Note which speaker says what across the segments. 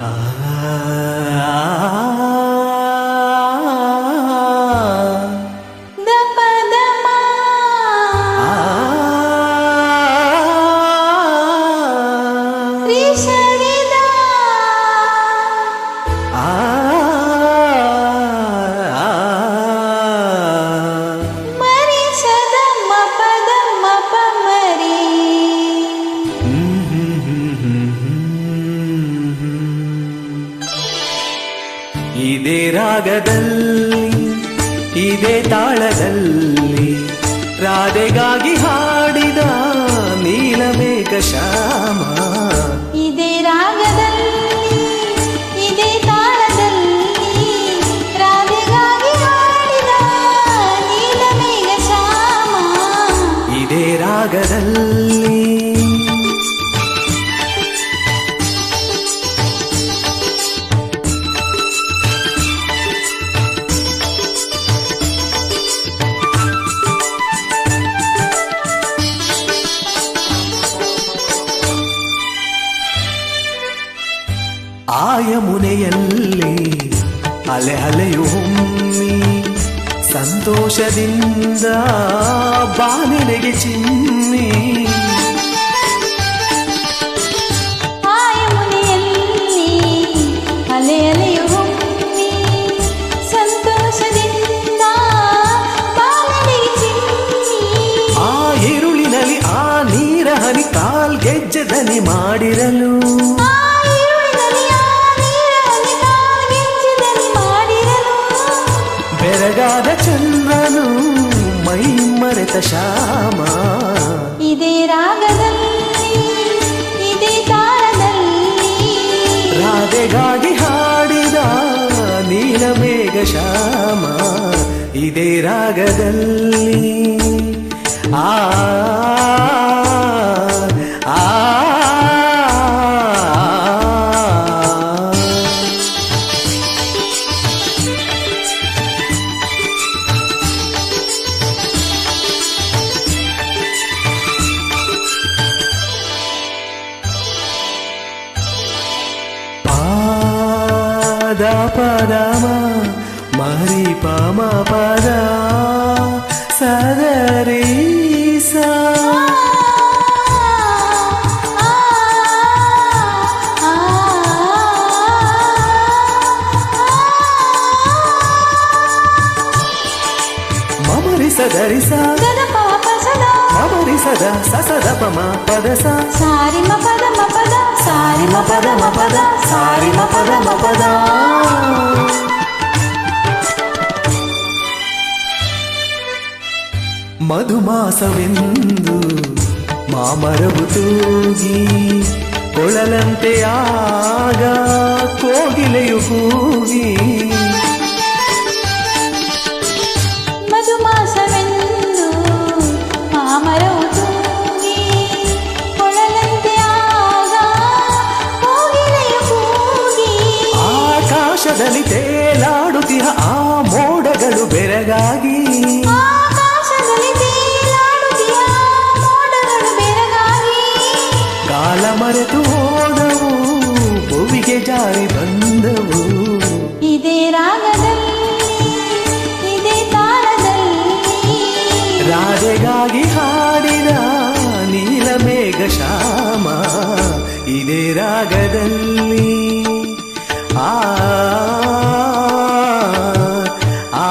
Speaker 1: 啊。
Speaker 2: ಇದೇ ರಾಗದಲ್ಲಿ ಇದೇ ತಾಳದಲ್ಲಿ ರಾಧೆಗಾಗಿ ಹಾಡಿದ ನೀಲಮೇಘ ಶ್ಯಾಮ.
Speaker 1: ಇದೇ ರಾಗದಲ್ಲಿ ಇದೇ ತಾಳದಲ್ಲಿ ರಾಧೆಗಾಗಿ ಹಾಡಿದ ನೀಲಮೇಘ ಶ್ಯಾಮ.
Speaker 2: ಇದೇ ರಾಗದಲ್ಲಿ ಆಯಮುನೆಯಲ್ಲಿ ಅಲೆ ಅಲೆಯೊಮ್ಮಿ ಸಂತೋಷದಿಂದ ಬಾನಿಲೆಗೆ ಚಿಮ್ಮಿ ಆ ನೀರ ಹನಿ
Speaker 1: ಕಾಲ್ಗೆಜ್ಜೆದನಿ ಮಾಡಿರಲು
Speaker 2: ಚಂದ್ರನು ಮೈ ಮರೆತ ಶ್ಯಾಮ
Speaker 1: ಇದೇ ರಾಗದಲ್ಲಿ ಇದೇ ತಾಳದಲ್ಲಿ
Speaker 2: ರಾಧೆಗಾಗಿ ಹಾಡಿದ ನೀಲಮೇಘ ಶ್ಯಾಮ ಇದೇ ರಾಗದಲ್ಲಿ ಆ ಆ పాద పదమ మరి పమ పద. సదరి సా.
Speaker 1: ఆ, ఆ,
Speaker 2: మమరి సదరి మమరి సద ససద పమ పద
Speaker 1: సారి మ పద మ పద సారి మ పద మ పద సారి మ
Speaker 2: ಮಧುಮಾಸವೆಂದು ಮಾಮರವು ತೂಗಿ ಕೊಳಲಂತೆ ಆಗ ಕೋಗಿಲೆಯು ಕೂಗಿ
Speaker 1: ಮಧುಮಾಸವೆಂದು ಮಾಮರವು ತೂಗಿ ಕೊಳಲಂತೆ ಆಗ ಕೋಗಿಲೆಯು ಕೂಗಿ
Speaker 2: ಆಕಾಶದಲ್ಲಿ ತೇಲಾಡುತ್ತಿಹ ಆ ಮೋಡಗಳು ಬೆರಗಾಗಿ ಮರೆತು ಹೋದವು ಭುವಿಗೆ ಜಾರಿ ಬಂದವು.
Speaker 1: ಇದೇ ರಾಗದಲ್ಲಿ ಇದೇ ತಾಳದಲ್ಲಿ.
Speaker 2: ರಾಧೆಗಾಗಿ ಹಾಡಿದ ನೀಲಮೇಘ ಶ್ಯಾಮ ಇದೇ ರಾಗದಲ್ಲಿ. ಆ ಆ.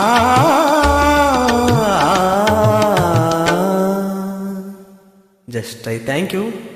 Speaker 2: Just I thank you.